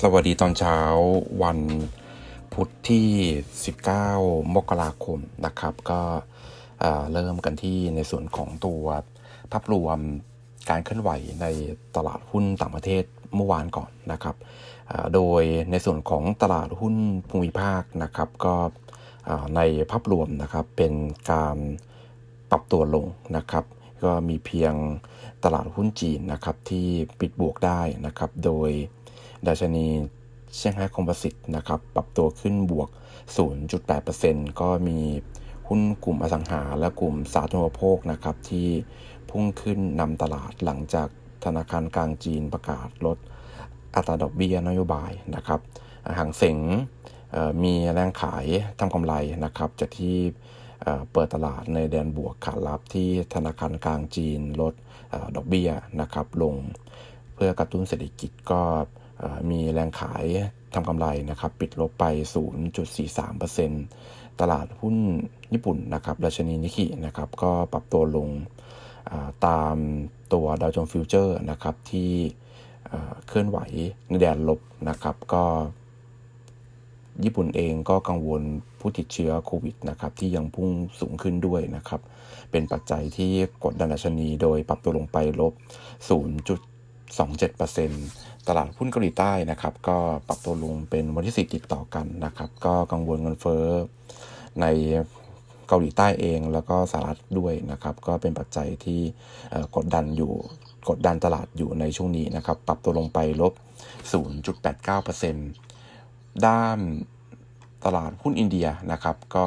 สวัสดีตอนเช้าวันพุธที่ 19 มกราคมนะครับ ก็เริ่มกันที่ในส่วนของตัวภาพรวมการเคลื่อนไหวในตลาดหุ้นต่างประเทศเมื่อวานก่อนนะครับ โดยในส่วนของตลาดหุ้นภูมิภาคนะครับ ก็ในภาพรวมนะครับเป็นการปรับตัวลงนะครับ ก็มีเพียงตลาดหุ้นจีนนะครับที่ปิดบวกได้นะครับ โดยดัชนีเซี่ยงไฮ้คอมโพสิตนะครับปรับตัวขึ้นบวก 0.8%ก็มีหุ้นกลุ่มอสังหาและกลุ่มสาธารณูปโภคนะครับที่พุ่งขึ้นนำตลาดหลังจากธนาคารกลางจีนประกาศลดอัตราดอกเบี้ยนโยบายนะครับหางเสงมีแรงขายทำกำไรนะครับจากที่ เปิดตลาดในแดนบวกขารับที่ธนาคารกลางจีนลดอดอกเบี้ยนะครับลงเพื่อกระตุ้นเศรษฐกิจก็มีแรงขายทำกำไรนะครับปิดลบไป 0.43%ตลาดหุ้นญี่ปุ่นนะครับราชนีนิกินะครับก็ปรับตัวลงตามตัวดาวโจนส์ฟิวเจอร์นะครับที่เอ่อเคลื่อนไหวในแดนลบนะครับก็ ญี่ปุ่นเองก็กังวล ผู้ติดเชื้อโควิดนะครับที่ยังพุ่งสูงขึ้นด้วยนะครับ เป็นปัจจัยที่กดดันดัชนีโดยปรับตัวลงไปลบ 0.27%ตลาดหุ้นเกาหลีใต้นะครับ ก็ปรับตัวลงเป็นวันที่ 4 ติดต่อกันนะครับ ก็กังวลเงินเฟ้อในเกาหลีใต้เองแล้วก็สหรัฐด้วยนะครับ ก็เป็นปัจจัยที่กดดันอยู่กดดันตลาดอยู่ในช่วงนี้นะครับ ปรับตัวลงไปลบ 0.89%ด้าน ตลาดหุ้นอินเดียนะครับก็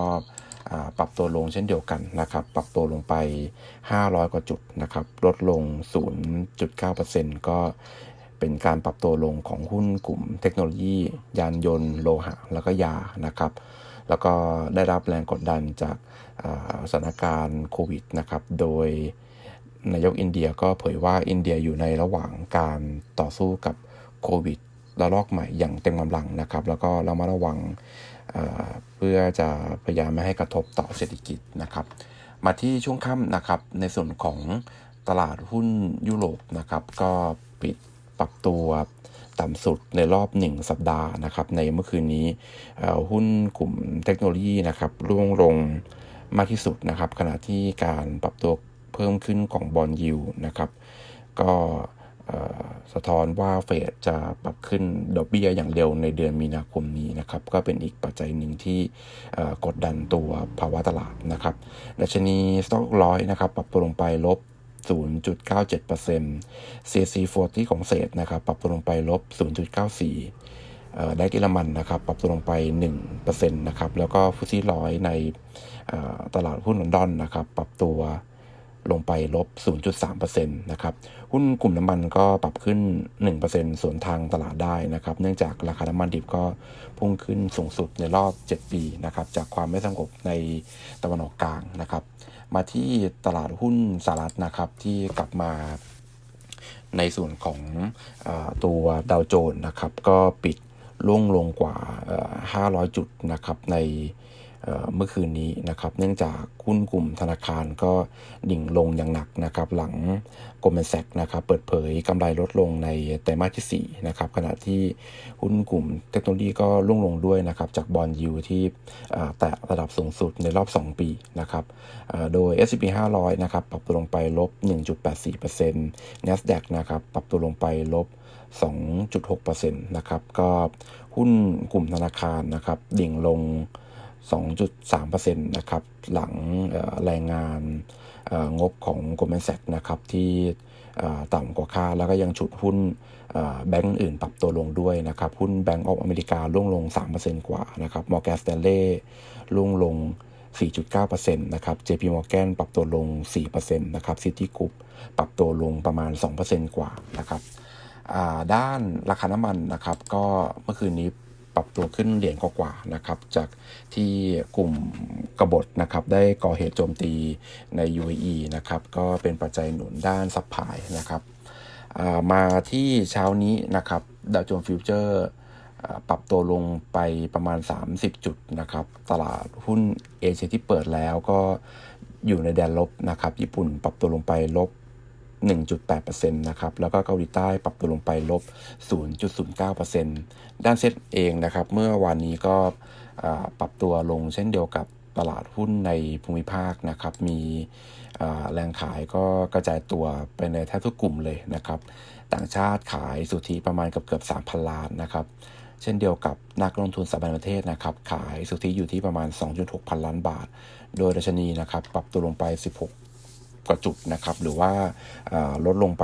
ปรับตัวลงเช่นเดียวกันนะครับ ปรับตัวลงไป 500 กว่าจุดนะครับ ลดลง 0.9%ก็เป็นการปรับตัวลงของหุ้นกลุ่มเทคโนโลยี ยานยนต์ โลหะ แล้วก็ยานะครับ แล้วก็ได้รับแรงกดดันจากสถานการณ์โควิดนะครับ โดยนายกอินเดียก็เผยว่าอินเดียอยู่ในระหว่างการต่อสู้กับโควิดระลอกใหม่อย่างเต็มกำลังนะครับ แล้วก็เรามาระวัง เพื่อจะพยายามไม่ให้กระทบต่อเศรษฐกิจนะครับ มาที่ช่วงค่ำนะครับ ในส่วนของตลาดหุ้นยุโรปนะครับ ก็ปิดปรับตัวต่ำสุดในรอบ 1 สัปดาห์นะครับ ในเมื่อคืนนี้หุ้นกลุ่มเทคโนโลยีนะครับร่วงลงมากที่สุดนะครับ ขณะที่การปรับตัวเพิ่มขึ้นของบอลยูนะครับ ก็ สะท้อนว่าเฟดจะปรับขึ้นดอกเบี้ยอย่างเร็วในเดือนมีนาคมนี้นะครับ ก็เป็นอีกปัจจัยหนึ่งที่กดดันตัวภาวะตลาดนะครับดัชนีสต็อกร้อยนะครับ ปรับตัวลงไปลบ 0.97% CAC 40ของเศษนะครับ ปรับตัวลงไปลบ 0.94เอ่อได้กิลมันนะครับ ปรับตัวลงไป 1%นะครับ แล้วก็ฟุตซี่ร้อยในตลาดหุ้นลอนดอนนะครับ ปรับตัว ลงไปลบ 0.3%นะครับ หุ้นกลุ่มน้ำมันก็ปรับขึ้น 1%ส่วนทางตลาดได้นะครับ เนื่องจากราคาน้ำมันดิบก็พุ่งขึ้นสูงสุดในรอบ 7 ปีนะครับ จากความไม่สงบในตะวันออกกลางนะครับ มาที่ตลาดหุ้นสหรัฐนะครับที่กลับมาในส่วนของอตัวดาวโจนส์นะครับ ก็ปิดล่วงลงกว่า 500 จุดนะครับใน เมื่อคืนนี้นะครับ เนื่องจากหุ้นกลุ่มธนาคารก็ดิ่งลงอย่างหนักนะครับ หลัง Goldman Sachs นะครับ เปิดเผยกำไรลดลงในไตรมาสที่4นะครับ ขณะที่หุ้นกลุ่มเทคโนโลยีก็ร่วงลงด้วยนะครับ จากบอลยูที่แตะระดับสูงสุดในรอบ 2 ปีนะครับ โดย S&P 500 นะครับ ปรับตัวลงไปลบ 1.84% NASDAQ นะครับ ปรับตัวลงไปลบ2.6%นะครับ ก็หุ้นกลุ่มธนาคารนะครับ ดิ่งลง 2.3%นะครับหลังเอ่อรายงานงบของ Goldman Sachs นะครับที่ต่ำกว่าคาดแล้วก็ยังฉุดหุ้นแบงก์อื่นปรับตัวลงด้วยนะครับ หุ้นแบงก์ออฟอเมริการ่วงลง 3%กว่านะครับ Morgan Stanley ร่วงลง 4.9%นะครับ JP Morgan ปรับตัวลง 4%นะครับ Citigroup ปรับตัวลงประมาณ 2%กว่านะครับด้านราคาน้ำมันนะครับ ก็เมื่อคืนนี้ ปรับตัวขึ้นเหรียญกว่าๆนะครับจากที่กลุ่มกบฏนะครับได้ก่อเหตุโจมตีใน UAE นะครับก็เป็นปัจจัยหนุนด้านซัพพลายนะครับมาที่เช้านี้นะครับดาวโจนส์ฟิวเจอร์ปรับตัวลงไปประมาณ 30 จุดนะครับ ตลาดหุ้นเอเชียที่เปิดแล้วก็อยู่ในแดนลบนะครับ ญี่ปุ่นปรับตัวลงไปลบ 1.8%นะครับ แล้วก็เกาหลีใต้ปรับตัวลงไปลบ 0.09%ด้านเซ็ตเองนะครับ เมื่อวานนี้ก็ปรับตัวลงเช่นเดียวกับตลาดหุ้นในภูมิภาคนะครับ มีแรงขายก็กระจายตัวไปในแทบทุกกลุ่มเลยนะครับ ต่างชาติขายสุทธิประมาณเกือบเกือบ3,000 ล้านนะครับ เช่นเดียวกับนักลงทุนสถาบันประเทศนะครับ ขายสุทธิอยู่ที่ประมาณ 2.6 พันล้านบาท โดยดัชนีนะครับ ปรับตัวลงไป 16 กว่าจุดนะครับหรือว่าลดลงไป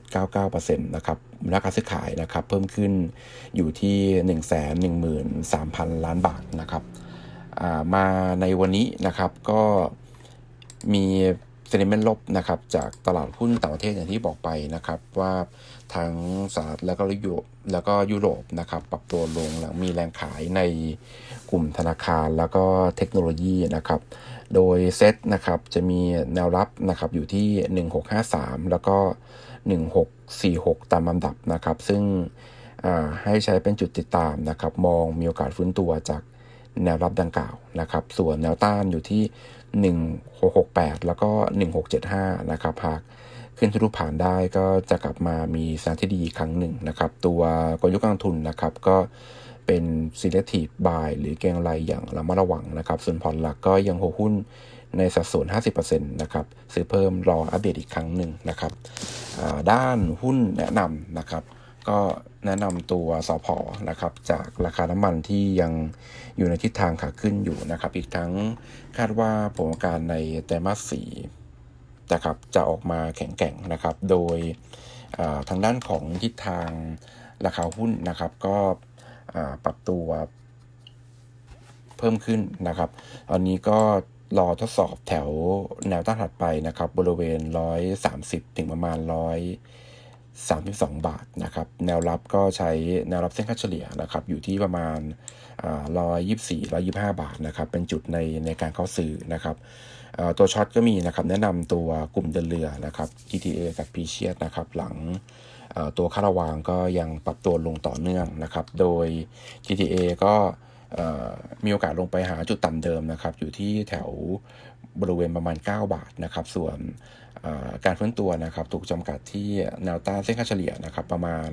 0.99%นะครับมูลค่าการซื้อขายนะครับเพิ่มขึ้นอยู่ที่ 113,000 ล้านบาทนะครับมาในวันนี้นะครับก็มีเซนิเมนต์ลบนะครับจากตลาดหุ้นต่างประเทศอย่างที่บอกไปนะครับว่าทั้งสหรัฐแล้วก็ยุโรปแล้วก็ยุโรปนะครับปรับตัวลงหลังมีแรงขายใน กลุ่มธนาคารแล้วก็เทคโนโลยีนะครับ โดยเซตนะครับจะมีแนวรับนะครับอยู่ที่ 1653 แล้วก็ 1646 ตามลำดับนะครับ ซึ่งให้ใช้เป็นจุดติดตามนะครับ มองมีโอกาสฟื้นตัวจากแนวรับดังกล่าวนะครับ ส่วนแนวต้านอยู่ที่ 1668 แล้วก็ 1675 นะครับ หากขึ้นทะลุผ่านได้ก็จะกลับมามีสถานที่ดีครั้งหนึ่งนะครับ ตัวกลยุทธ์การทุนนะครับก็ เป็น selective buy หรือเก็งกำไรอย่างระมัดระวังนะครับ ส่วนพอร์ตหลักก็ยังโฮหุ้นในสัดส่วน 50%นะครับ ซื้อเพิ่มรออัปเดตอีกครั้งหนึ่งนะครับ ด้านหุ้นแนะนำนะครับ ก็แนะนำตัวสอพอนะครับ จากราคาน้ำมันที่ยังอยู่ในทิศทางขาขึ้นอยู่นะครับ อีกทั้งคาดว่าผลการในไตรมาสสี่นะครับ จะออกมาแข็งแกร่งนะครับ โดยทางด้านของทิศทางราคาหุ้นนะครับ ก็ ปรับตัวเพิ่มขึ้นนะครับตอนนี้ก็รอทดสอบแถวแนวต้านถัดไปนะครับ บริเวณ 130 ถึงประมาณ 132 บาทนะครับ แนวรับก็ใช้แนวรับเส้นค่าเฉลี่ยนะครับ อยู่ที่ประมาณอ่า124 125 บาทนะครับ เป็นจุดในในการเข้าซื้อนะครับ ตัวช็อตก็มีนะครับ แนะนำตัวกลุ่มเดินเรือนะครับ GTA กับ p ีเชียนะครับ หลัง ตัวค่าระวางก็ยังปรับตัวลงต่อเนื่องนะครับ โดย GTA ก็มีโอกาสลงไปหาจุดต่ำเดิมนะครับ อยู่ที่แถวบริเวณประมาณ 9 บาทนะครับ ส่วนการฟื้นตัวนะครับ ถูกจำกัดที่แนวต้านเส้นค่าเฉลี่ยนะครับ ประมาณ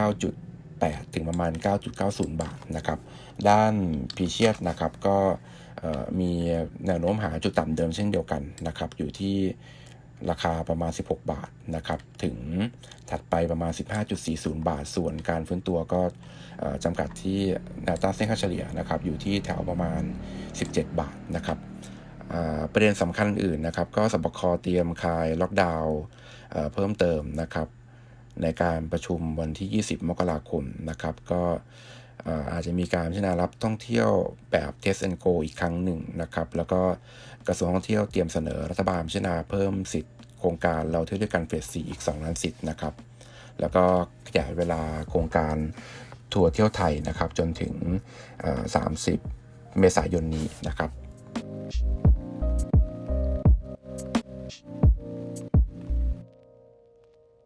9.8 ถึงประมาณ 9.90 บาทนะครับ ด้านพีเชียนะครับก็มีแนวโน้มหาจุดต่ำเดิมเช่นเดียวกันนะครับ อยู่ที่ ราคาประมาณ 16 บาทนะครับ ถึงถัดไปประมาณ 15.40 บาท ส่วนการฟื้นตัวก็จำกัดที่แนวต้านเส้นค่าเฉลี่ยนะครับ อยู่ที่แถวประมาณ 17 บาทนะครับประเด็นสำคัญอื่นนะครับ ก็สบคเตรียมคลายล็อกดาวน์เพิ่มเติมนะครับ ในการประชุมวันที่ 20 มกราคมนะครับ ก็ อาจจะมีการพิจารณารับท่องเที่ยวแบบ Test and Go อีกครั้งหนึ่งนะครับ แล้วก็กระทรวงท่องเที่ยวเตรียมเสนอรัฐบาลพิจารณาเพิ่มสิทธิ์โครงการเราเที่ยวด้วยกันเฟส4อีก 2 ล้านสิทธิ์นะครับ แล้วก็ขยายเวลาโครงการทัวร์เที่ยวไทยนะครับ จนถึง 30 เมษายนนี้นะครับ